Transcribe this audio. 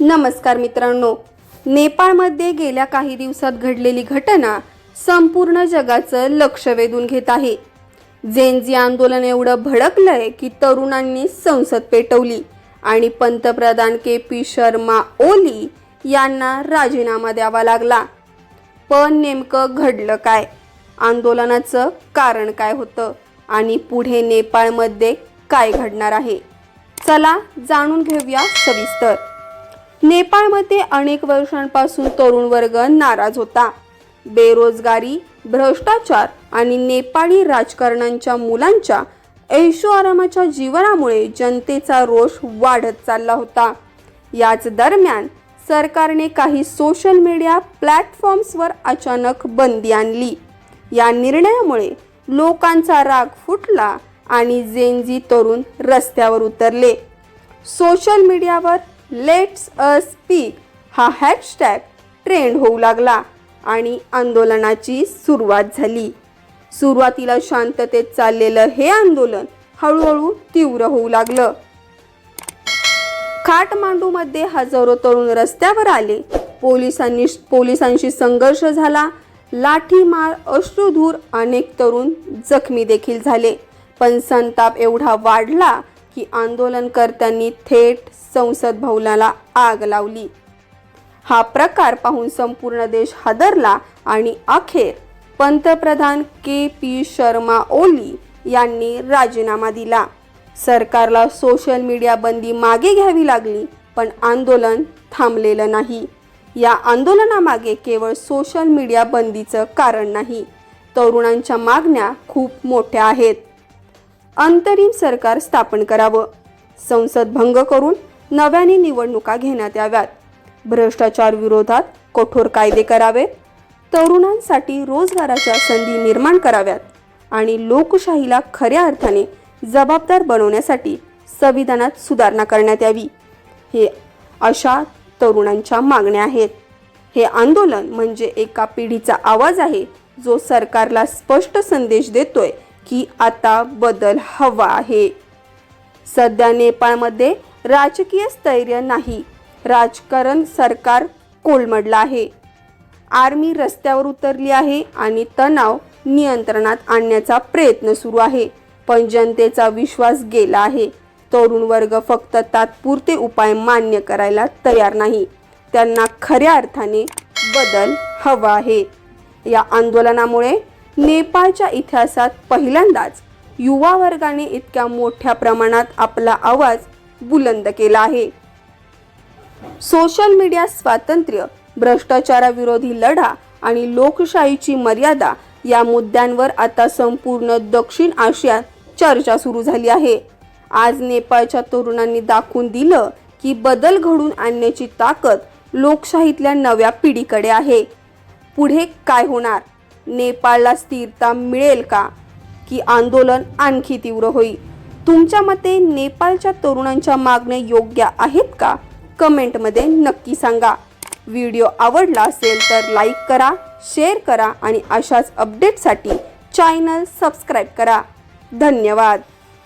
नमस्कार मित्रांनो. नेपाळमध्ये गेल्या काही दिवसात घडलेली घटना संपूर्ण जगाचं लक्ष वेधून घेत आहे. जेनजी आंदोलन एवढं भडकलंय की तरुणांनी संसद पेटवली आणि पंतप्रधान के पी शर्मा ओली यांना राजीनामा द्यावा लागला. पण नेमकं घडलं काय? आंदोलनाचं कारण काय होतं? आणि पुढे नेपाळमध्ये काय घडणार आहे? चला जाणून घेऊया सविस्तर. नेपाळमध्ये अनेक वर्षांपासून तरुण वर्ग नाराज होता. बेरोजगारी भ्रष्टाचार आणि नेपाळी राजकारण्यांच्या मुलांच्या ऐशो आरामाच्या जीवनामुळे जनतेचा रोष वाढत चालला होता. याच दरम्यान सरकारने काही सोशल मीडिया प्लॅटफॉर्म्सवर अचानक बंदी आणली. या निर्णयामुळे लोकांचा राग फुटला आणि जेनजी तरुण रस्त्यावर उतरले. सोशल मीडियावर लेट्स अ स्पीक हा हॅशटॅग ट्रेंड होऊ लागला आणि आंदोलनाची सुरुवात झाली. सुरुवातीला शांततेत चाललेलं हे आंदोलन हळूहळू तीव्र होऊ लागलं. काठमांडूमध्ये हजारो तरुण रस्त्यावर आले. पोलिसांनी पोलिसांशी संघर्ष झाला. लाठीमार अश्रुधूर अनेक तरुण जखमी देखील झाले. पण संताप एवढा वाढला की आंदोलनकर्त्यांनी थेट संसद भवनाला आग लावली. हा प्रकार पाहून संपूर्ण देश हादरला आणि अखेर पंतप्रधान के पी शर्मा ओली यांनी राजीनामा दिला. सरकारला सोशल मीडिया बंदी मागे घ्यावी लागली पण आंदोलन थांबलेलं नाही. या आंदोलनामागे केवळ सोशल मीडिया बंदीचं कारण नाही तरुणांच्या मागण्या खूप मोठ्या आहेत. अंतरिम सरकार स्थापन करावं. संसद भंग करून नव्याने निवडणुका घेण्यात याव्यात. भ्रष्टाचार विरोधात कठोर कायदे करावेत तरुणांसाठी रोजगाराच्या संधी निर्माण कराव्यात आणि लोकशाहीला खऱ्या अर्थाने जबाबदार बनवण्यासाठी संविधानात सुधारणा करण्यात यावी. हे अशा तरुणांच्या मागण्या आहेत. हे आंदोलन म्हणजे एका पिढीचा आवाज आहे जो सरकारला स्पष्ट संदेश देतोय की आता बदल हवा आहे. सध्या नेपाळमध्ये राजकीय स्थैर्य नाही. राजकारण सरकार कोलमडलं आहे. आर्मी रस्त्यावर उतरली आहे आणि तणाव नियंत्रणात आणण्याचा प्रयत्न सुरू आहे. पण जनतेचा विश्वास गेला आहे. तरुण वर्ग फक्त तात्पुरते उपाय मान्य करायला तयार नाही. त्यांना खऱ्या अर्थाने बदल हवा आहे. या आंदोलनामुळे नेपाळच्या इतिहासात पहिल्यांदाच युवा वर्गाने इतक्या मोठ्या प्रमाणात आपला आवाज बुलंद केला आहे. सोशल मीडिया स्वातंत्र्य भ्रष्टाचाराविरोधी लढा आणि लोकशाहीची मर्यादा या मुद्द्यांवर आता संपूर्ण दक्षिण आशियात चर्चा सुरू झाली आहे. आज नेपाळच्या तरुणांनी दाखवून दिलं की बदल घडून आणण्याची ताकद लोकशाहीतल्या नव्या पिढीकडे आहे. पुढे काय होणार? नेपाळला स्थिरता मिळेल का? की आंदोलन आणखी तीव्र होईल? तुमच्या मते नेपाळच्या तरुणांच्या मागण्या योग्य आहेत का? कमेंटमध्ये नक्की सांगा. व्हिडिओ आवडला असेल तर लाईक करा शेअर करा आणि अशाच अपडेटसाठी चॅनल सबस्क्राईब करा. धन्यवाद.